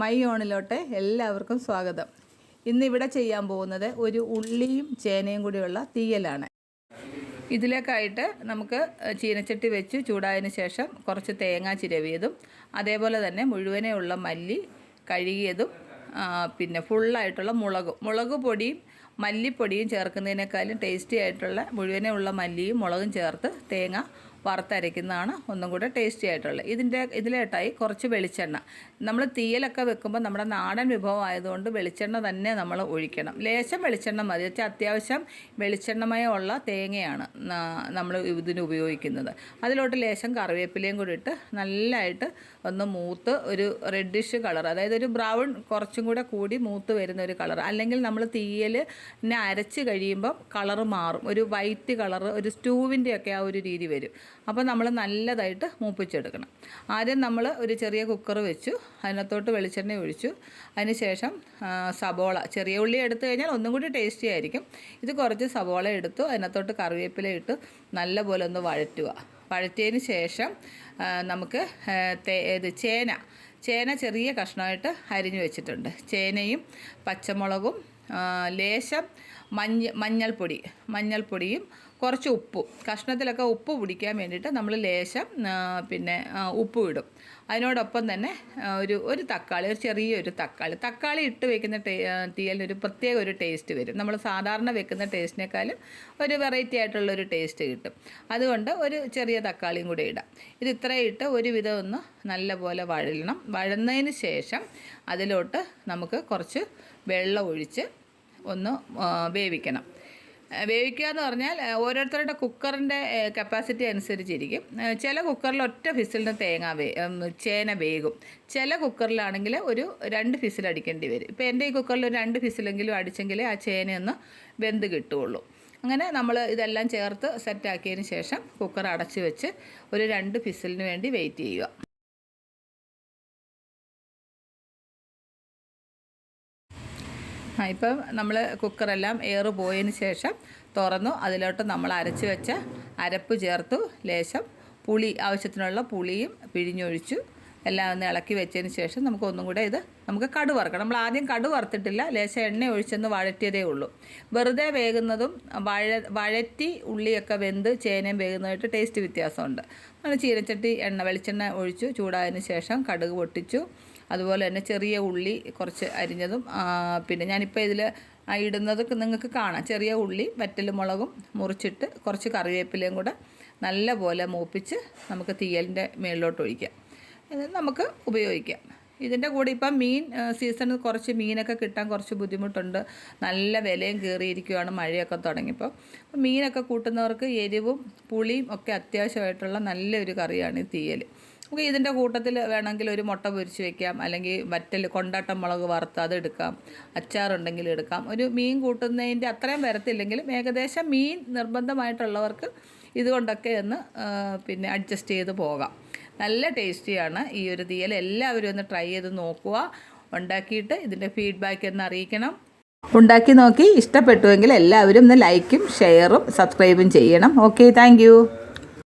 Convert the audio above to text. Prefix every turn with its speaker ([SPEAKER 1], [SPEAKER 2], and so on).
[SPEAKER 1] My ഓണിലോട്ട് എല്ലാവർക്കും സ്വാഗതം. ഇന്നിവിടെ ചെയ്യാൻ പോകുന്നത് ഒരു ഉള്ളിയും ചേനയും കൂടിയുള്ള തീയലാണ്. ഇതിലേക്കായിട്ട് നമുക്ക് ചീനച്ചട്ടി വെച്ച് ചൂടായതിന് ശേഷം കുറച്ച് തേങ്ങ ചിരവിയതും അതേപോലെ തന്നെ മുഴുവനേ ഉള്ള മല്ലി കഴുകിയതും പിന്നെ ഫുള്ളായിട്ടുള്ള മുളകും. മുളക് പൊടിയും മല്ലിപ്പൊടിയും ചേർക്കുന്നതിനേക്കാളും ടേസ്റ്റി ആയിട്ടുള്ള മുഴുവനേ ഉള്ള മല്ലിയും മുളകും ചേർത്ത് തേങ്ങ വറുത്തരയ്ക്കുന്നതാണ് ഒന്നും കൂടെ ടേസ്റ്റി ആയിട്ടുള്ളത്. ഇതിന്റെ ഇതിലേട്ടായി കുറച്ച് വെളിച്ചെണ്ണ. നമ്മൾ തീയലൊക്കെ വെക്കുമ്പോൾ നമ്മുടെ നാടൻ വിഭവം ആയതുകൊണ്ട് വെളിച്ചെണ്ണ തന്നെ നമ്മൾ ഒഴിക്കണം. ലേശം വെളിച്ചെണ്ണ മതി. വെച്ചാൽ അത്യാവശ്യം വെളിച്ചെണ്ണമയമുള്ള തേങ്ങയാണ് നമ്മൾ ഇതിന് ഉപയോഗിക്കുന്നത്. അതിലോട്ട് ലേശം കറിവേപ്പിലയും കൂടി ഇട്ട് നല്ലതായിട്ട് ഒന്ന് മൂത്ത് ഒരു റെഡിഷ് കളർ അതായത് ഒരു ബ്രൗൺ കുറച്ചും കൂടെ കൂടി മൂത്ത് വരുന്ന ഒരു കളർ അല്ലെങ്കിൽ നമ്മൾ തീയലിനെ അരച്ച് കഴിയുമ്പം കളർ മാറും. ഒരു വൈറ്റ് കളർ ഒരു സ്റ്റൂവിന്റെയൊക്കെ ആ ഒരു രീതി വരും. അപ്പോൾ നമ്മൾ നല്ലതായിട്ട് മൂപ്പിച്ചെടുക്കണം. ആദ്യം നമ്മൾ ഒരു ചെറിയ കുക്കർ വെച്ചു. അതിനകത്തോട്ട് വെളിച്ചെണ്ണ ഒഴിച്ചു. അതിനുശേഷം സബോള ചെറിയ ഉള്ളി എടുത്തു കഴിഞ്ഞാൽ ഒന്നും കൂടി ടേസ്റ്റി ആയിരിക്കും. ഇത് കുറച്ച് സബോള എടുത്തു അതിനകത്തോട്ട് കറിവേപ്പില ഇട്ട് നല്ലപോലെ ഒന്ന് വഴറ്റുക. വഴറ്റിയതിന് ശേഷം നമുക്ക് ഇത് ചേന. ചേന ചെറിയ കഷ്ണമായിട്ട് അരിഞ്ഞു വെച്ചിട്ടുണ്ട്. ചേനയും പച്ചമുളകും ലേശം മഞ്ഞ മഞ്ഞൾപ്പൊടി. മഞ്ഞൾപ്പൊടിയും കുറച്ച് ഉപ്പ് കഷ്ണത്തിലൊക്കെ ഉപ്പ് പിടിക്കാൻ വേണ്ടിയിട്ട് നമ്മൾ ലേശം പിന്നെ ഉപ്പ് ഇടും. അതിനോടൊപ്പം തന്നെ ഒരു ഒരു തക്കാളി ഒരു ചെറിയൊരു തക്കാളി. തക്കാളി ഇട്ട് വെക്കുന്ന ടേ തീയലിനൊരു പ്രത്യേക ഒരു ടേസ്റ്റ് വരും. നമ്മൾ സാധാരണ വെക്കുന്ന ടേസ്റ്റിനേക്കാളും ഒരു വെറൈറ്റി ആയിട്ടുള്ള ഒരു ടേസ്റ്റ് കിട്ടും. അതുകൊണ്ട് ഒരു ചെറിയ തക്കാളിയും കൂടി ഇടാം. ഇത് ഇത്രയും ഇട്ട് ഒരുവിധം ഒന്ന് നല്ലപോലെ വഴലണം വഴന്നതിന് ശേഷം അതിലോട്ട് നമുക്ക് കുറച്ച് വെള്ളം ഒഴിച്ച് ഒന്ന് വേവിക്കണം. വേവിക്കുക എന്ന് പറഞ്ഞാൽ ഓരോരുത്തരുടെ കുക്കറിന്റെ കപ്പാസിറ്റി അനുസരിച്ചിരിക്കും. ചില കുക്കറിൽ ഒറ്റ ഫിസിലിന് തേങ്ങ വേ ചേന വേകും. ചില കുക്കറിലാണെങ്കിൽ ഒരു രണ്ട് ഫിസിൽ അടിക്കേണ്ടി വരും. ഇപ്പോൾ എന്റെ ഈ കുക്കറിൽ ഒരു രണ്ട് ഫിസിലെങ്കിലും അടിച്ചെങ്കിലേ ആ ചേനയൊന്ന് വെന്ത് കിട്ടുകയുള്ളൂ. അങ്ങനെ നമ്മൾ ഇതെല്ലാം ചേർത്ത് സെറ്റാക്കിയതിന് ശേഷം കുക്കർ അടച്ചു വെച്ച് ഒരു രണ്ട് ഫിസിലിന് വേണ്ടി വെയിറ്റ് ചെയ്യുക. ഇപ്പം നമ്മൾ കുക്കറെല്ലാം എയർ പോയതിന് ശേഷം തുറന്നു. അതിലോട്ട് നമ്മൾ അരച്ച് വെച്ച അരപ്പ് ചേർത്തു. ലേശം പുളി ആവശ്യത്തിനുള്ള പുളിയും പിഴിഞ്ഞൊഴിച്ചു. എല്ലാം ഒന്ന് ഇളക്കി വെച്ചതിന് ശേഷം നമുക്ക് ഒന്നും കൂടെ ഇത് നമുക്ക് കടു വറുക്കണം. നമ്മൾ ആദ്യം കടു വറുത്തിട്ടില്ല. ലേശം എണ്ണ ഒഴിച്ചെന്ന് വഴറ്റിയതേ ഉള്ളൂ. വെറുതെ വേകുന്നതും വഴ വഴറ്റി ഉള്ളിയൊക്കെ വെന്ത് ചേനയും വേകുന്നതായിട്ട് ടേസ്റ്റ് വ്യത്യാസമുണ്ട്. നമ്മൾ ചീരച്ചട്ടി എണ്ണ വെളിച്ചെണ്ണ ഒഴിച്ചു. ചൂടായതിന് ശേഷം കടുക് പൊട്ടിച്ചു. അതുപോലെ തന്നെ ചെറിയ ഉള്ളി കുറച്ച് അരിഞ്ഞതും പിന്നെ ഞാനിപ്പോൾ ഇതിൽ ഇടുന്നത് നിങ്ങൾക്ക് കാണാം. ചെറിയ ഉള്ളി വറ്റലുമുളകും മുറിച്ചിട്ട് കുറച്ച് കറിവേപ്പിലയും കൂടെ നല്ലപോലെ മൂപ്പിച്ച് നമുക്ക് തീയലിന്റെ മേളിലോട്ട് ഒഴിക്കാം. നമുക്ക് ഉപയോഗിക്കാം. ഇതിന്റെ കൂടെ ഇപ്പം മീൻ സീസണിൽ കുറച്ച് മീനൊക്കെ കിട്ടാൻ കുറച്ച് ബുദ്ധിമുട്ടുണ്ട്. നല്ല വിലയും കയറിയിരിക്കുകയാണ് മഴയൊക്കെ തുടങ്ങിയപ്പോൾ. അപ്പം മീനൊക്കെ കൂട്ടുന്നവർക്ക് എരിവും പുളിയും ഒക്കെ അത്യാവശ്യമായിട്ടുള്ള നല്ലൊരു കറിയാണ് ഈ തീയൽ നമുക്ക് ഇതിന്റെ കൂട്ടത്തിൽ വേണമെങ്കിൽ ഒരു മുട്ട പൊരിച്ച് വെക്കാം അല്ലെങ്കിൽ വറ്റൽ കൊണ്ടാട്ടം മുളക് വറുത്ത് അത് എടുക്കാം അച്ചാറുണ്ടെങ്കിൽ എടുക്കാം. ഒരു മീൻ കൂട്ടുന്നതിന്റെ അത്രയും വരത്തില്ലെങ്കിലും ഏകദേശം മീൻ നിർബന്ധമായിട്ടുള്ളവർക്ക് ഇതുകൊണ്ടൊക്കെ ഒന്ന് പിന്നെ അഡ്ജസ്റ്റ് ചെയ്ത് പോകാം. നല്ല ടേസ്റ്റിയാണ്. ഈ ഒരു തീയൽ എല്ലാവരും ഒന്ന് ട്രൈ ചെയ്ത് നോക്കുക. ഉണ്ടാക്കിയിട്ട് ഇതിന്റെ ഫീഡ്ബാക്ക് ഒന്ന് അറിയിക്കണം. ഉണ്ടാക്കി നോക്കി ഇഷ്ടപ്പെട്ടുവെങ്കിൽ എല്ലാവരും ഒന്ന് ലൈക്കും ഷെയറും സബ്സ്ക്രൈബും ചെയ്യണം. Okay thank